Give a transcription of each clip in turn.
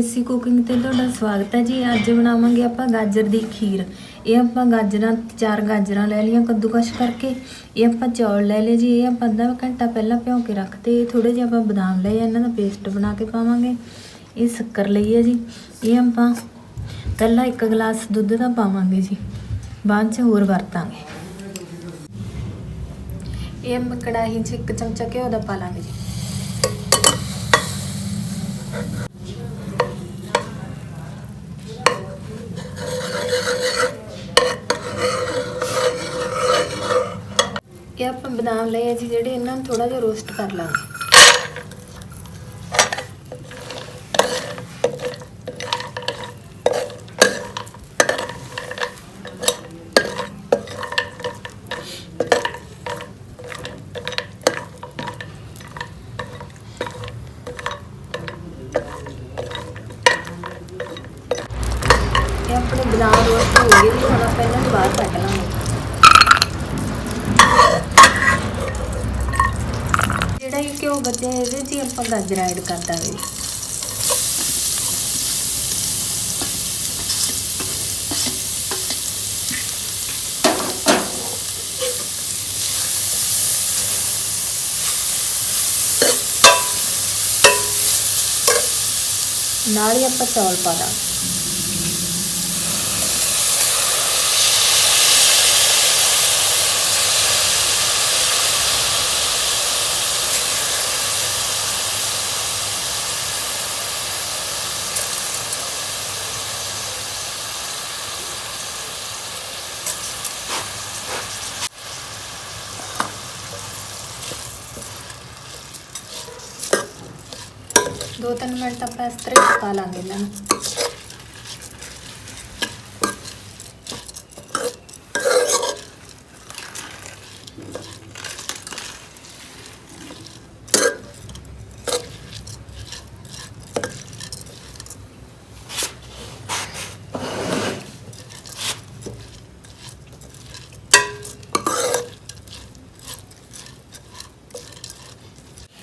ਦੇਸੀ cooking ਤੇ ਤੁਹਾਡਾ ਸਵਾਗਤ ਹੈ ਜੀ। ਅੱਜ ਬਣਾਵਾਂਗੇ ਆਪਾਂ ਗਾਜਰ ਦੀ ਖੀਰ। ਇਹ ਆਪਾਂ ਗਾਜਰਾਂ, ਚਾਰ ਗਾਜਰਾਂ ਲੈ ਲਈਆਂ ਕੱਦੂਕਸ਼ ਕਰਕੇ। ਇਹ ਆਪਾਂ ਚੌਲ ਲੈ ਲਏ ਜੀ। ਇਹ ਆਪਾਂ ਅੱਧਾ ਘੰਟਾ ਪਹਿਲਾਂ ਭਿਉਂ ਕੇ ਰੱਖਤੇ ਥੋੜੇ ਜਿਹਾ ਆਪਾਂ ਬਦਾਮ ਲਏ ਇਹਨਾਂ ਦਾ ਪੇਸਟ ਬਣਾ ਕੇ ਪਾਵਾਂਗੇ। ਇਹ ਸ਼ੱਕਰ ਲਈ ਹੈ ਜੀ। ਇਹ ਆਪਾਂ ਪਹਿਲਾਂ ਇੱਕ ਗਲਾਸ ਦੁੱਧ ਦਾ ਪਾਵਾਂਗੇ ਜੀ। ਬਾਅਦ ਚ ਹੋਰ ਵਰਤਾਂਗੇ। ਇਹ ਆਪਾਂ ਕੜਾਹੀ 'ਚ ਇੱਕ ਚਮਚਾ ਘਿਓ ਦਾ ਪਾ ਲਾਂਗੇ ਜੀ। ਆਪਾਂ ਬਦਾਮ ਲਏ ਆ ਜੀ, ਜਿਹੜੇ ਇਹਨਾਂ ਨੂੰ ਥੋੜਾ ਜਿਹਾ ਰੋਸਟ ਕਰ ਲਾਂਗੇ। ਇਹ ਆਪਣੇ ਬਦਾਮ ਰੋਸਟ ਹੋ ਗਏ ਜੀ, ਹੁਣ ਆਪਾਂ ਇਹਨਾਂ ਨੂੰ ਬਾਹਰ ਕੱਢ ਲਾਂਗੇ। ਜਿਹੜਾ ਇਹ ਘਿਓ ਬਚਿਆ ਇਹਦੇ 'ਚ ਆਪਾਂ ਗਾਜਰਾਂ ਐਡ ਕਰ ਦਾਂਗੇ। ਨਾਲ ਹੀ ਆਪਾਂ ਚੌਲ ਪਾ ਦਾਂਗੇ। ਦੋ ਤਿੰਨ ਮਿੰਟ ਆਪਾਂ ਇਸ ਤਰ੍ਹਾਂ ਹੀ ਪਕਾ ਲਾਂਗੇ ਇਹਨਾਂ ਨੂੰ।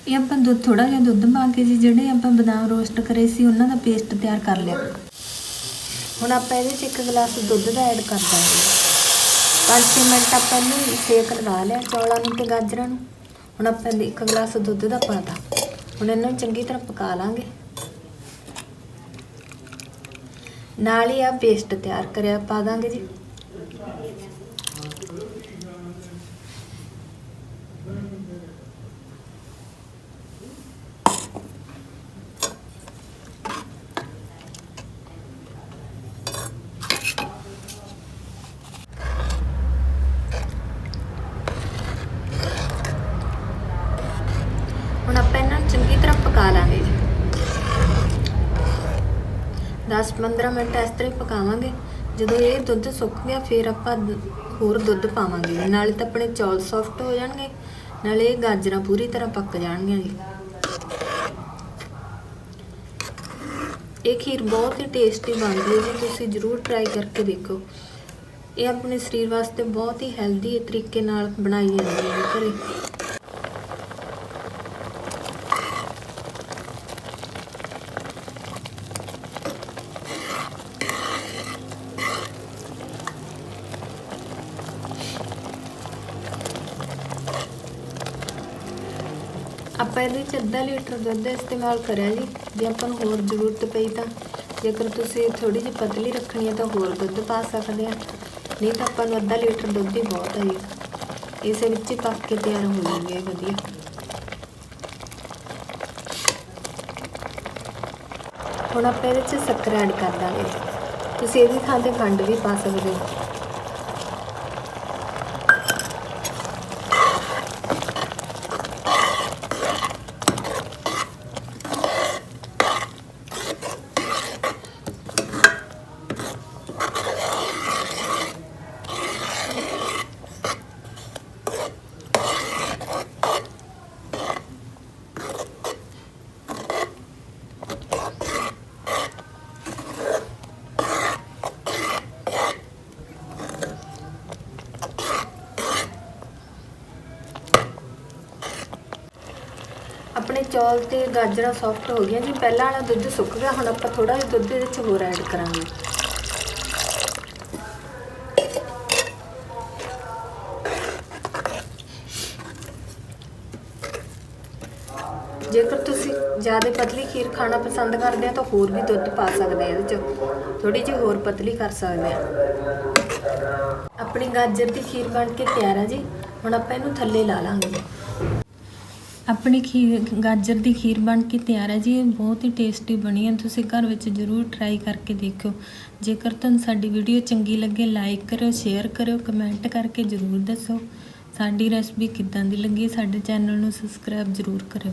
ਇਹ ਆਪਾਂ ਦੁੱਧ ਥੋੜਾ ਜਿਹਾ ਦੁੱਧ ਪਾ ਕੇ ਜੀ, ਜਿਹੜੇ ਆਪਾਂ ਬਦਾਮ ਰੋਸਟ ਕਰੇ ਸੀ, ਉਹਨਾਂ ਦਾ ਪੇਸਟ ਤਿਆਰ ਕਰ ਲਿਆ। ਹੁਣ ਆਪਾਂ ਇਹਦੇ 'ਚ ਇੱਕ ਗਲਾਸ ਦੁੱਧ ਦਾ ਐਡ ਕਰ ਦਾਂਗੇ। 5 ਮਿੰਟ ਆਪਾਂ ਨੂੰ ਸੇਕ ਲਗਾ ਲਿਆ ਚੌਲਾਂ ਨੂੰ ਤੇ ਗਾਜਰਾਂ ਨੂੰ। ਹੁਣ ਆਪਾਂ ਇੱਕ ਗਲਾਸ ਦੁੱਧ ਦਾ ਪਾਤਾ ਹੁਣ ਇਹਨਾਂ ਨੂੰ ਚੰਗੀ ਤਰ੍ਹਾਂ ਪਕਾ ਲਾਂਗੇ। ਨਾਲ ਹੀ ਆ ਪੇਸਟ ਤਿਆਰ ਕਰਿਆ, ਪਾ ਦਾਂਗੇ ਜੀ ਹੁਣ ਆਪਾਂ ਇਹਨਾਂ ਨੂੰ ਚੰਗੀ ਤਰ੍ਹਾਂ ਪਕਾ ਲਾਂਗੇ ਜੀ 10-15 ਮਿੰਟ ਇਸ ਤਰ੍ਹਾਂ ਹੀ ਪਕਾਵਾਂਗੇ। ਜਦੋਂ ਇਹ ਦੁੱਧ ਸੁੱਕ ਗਿਆ, ਫਿਰ ਆਪਾਂ ਹੋਰ ਦੁੱਧ ਪਾਵਾਂਗੇ ਨਾਲੇ ਤਾਂ ਆਪਣੇ ਚੌਲ ਸੌਫਟ ਹੋ ਜਾਣਗੇ, ਨਾਲੇ ਇਹ ਗਾਜਰਾਂ ਪੂਰੀ ਤਰ੍ਹਾਂ ਪੱਕ ਜਾਣਗੀਆਂ ਜੀ। ਇਹ ਖੀਰ ਬਹੁਤ ਹੀ ਟੇਸਟੀ ਬਣਦੀ ਹੈ ਜੀ, ਤੁਸੀਂ ਜ਼ਰੂਰ ਟਰਾਈ ਕਰਕੇ ਦੇਖੋ। ਇਹ ਆਪਣੇ ਸਰੀਰ ਵਾਸਤੇ ਬਹੁਤ ਹੀ ਹੈਲਦੀ ਤਰੀਕੇ ਨਾਲ ਬਣਾਈ ਜਾਂਦੀ ਹੈ ਘਰੇ। ਆਪਾਂ ਇਹਦੇ ਵਿੱਚ ਅੱਧਾ ਲੀਟਰ ਦੁੱਧ ਇਸਤੇਮਾਲ ਕਰਿਆ ਜੀ। ਜੇ ਆਪਾਂ ਨੂੰ ਹੋਰ ਜ਼ਰੂਰਤ ਪਈ ਤਾਂ, ਜੇਕਰ ਤੁਸੀਂ ਥੋੜੀ ਜਿਹੀ ਪਤਲੀ ਰੱਖਣੀ ਹੈ ਤਾਂ ਹੋਰ ਦੁੱਧ ਪਾ ਸਕਦੇ ਆ। ਨਹੀਂ ਤਾਂ ਆਪਾਂ ਨੂੰ ਅੱਧਾ ਲੀਟਰ ਦੁੱਧ ਹੀ ਬਹੁਤ ਹੈ ਜੀ। ਇਸੇ ਵਿੱਚ ਹੀ ਪੱਕ ਕੇ ਤਿਆਰ ਹੋ ਜਾਂਦੀ ਹੈ ਵਧੀਆ। ਹੁਣ ਆਪਾਂ ਇਹਦੇ ਚ ਸ਼ੱਕਰ ਐਡ ਕਰ ਦਾਂਗੇ। ਤੁਸੀਂ ਇਹਦੀ ਥਾਂ ਤੇ ਖੰਡ ਵੀ ਪਾ ਸਕਦੇ ਹੋ। ਚੌਲ ਤੇ ਗਾਜਰਾਂ ਸੌਫਟ ਹੋ ਗਈਆਂ ਜੀ, ਪਹਿਲਾਂ ਵਾਲਾ ਦੁੱਧ ਸੁੱਕ ਗਿਆ, ਹੁਣ ਆਪਾਂ ਥੋੜਾ ਜਿਹਾ ਦੁੱਧ ਇਹਦੇ ਵਿੱਚ ਹੋਰ ਐਡ ਕਰਾਂਗੇ। ਜੇਕਰ ਤੁਸੀਂ ਜ਼ਿਆਦਾ ਪਤਲੀ ਖੀਰ ਖਾਣਾ ਪਸੰਦ ਕਰਦੇ ਆ, ਤਾਂ ਹੋਰ ਵੀ ਦੁੱਧ ਪਾ ਸਕਦੇ ਆ ਇਹਦੇ ਚ। ਥੋੜੀ ਜਿਹੀ ਹੋਰ ਪਤਲੀ ਕਰ ਸਕਦੇ ਆ। ਆਪਣੀ ਗਾਜਰ ਦੀ ਖੀਰ ਬਣ ਕੇ ਤਿਆਰ ਆ ਜੀ। ਹੁਣ ਆਪਾਂ ਇਹਨੂੰ ਥੱਲੇ ਲਾ ਲਾਂਗੇ। ਆਪਣੀ ਖੀਰ, ਗਾਜਰ ਦੀ ਖੀਰ ਬਣ ਕੇ ਤਿਆਰ ਹੈ ਜੀ, ਇਹ ਬਹੁਤ ਹੀ ਟੇਸਟੀ ਬਣੀ ਹੈ, ਤੁਸੀਂ ਘਰ ਵਿੱਚ ਜ਼ਰੂਰ ਟਰਾਈ ਕਰਕੇ ਦੇਖਿਓ। ਜੇਕਰ ਤੁਹਾਨੂੰ ਸਾਡੀ ਵੀਡੀਓ ਚੰਗੀ ਲੱਗੇ ਲਾਈਕ ਕਰਿਓ ਸ਼ੇਅਰ ਕਰਿਓ ਕਮੈਂਟ ਕਰਕੇ ਜ਼ਰੂਰ ਦੱਸੋ। ਸਾਡੀ ਰੈਸਪੀ ਕਿੱਦਾਂ ਦੀ ਲੱਗੀ, ਸਾਡੇ ਚੈਨਲ ਨੂੰ ਸਬਸਕ੍ਰਾਈਬ ਜ਼ਰੂਰ ਕਰਿਓ।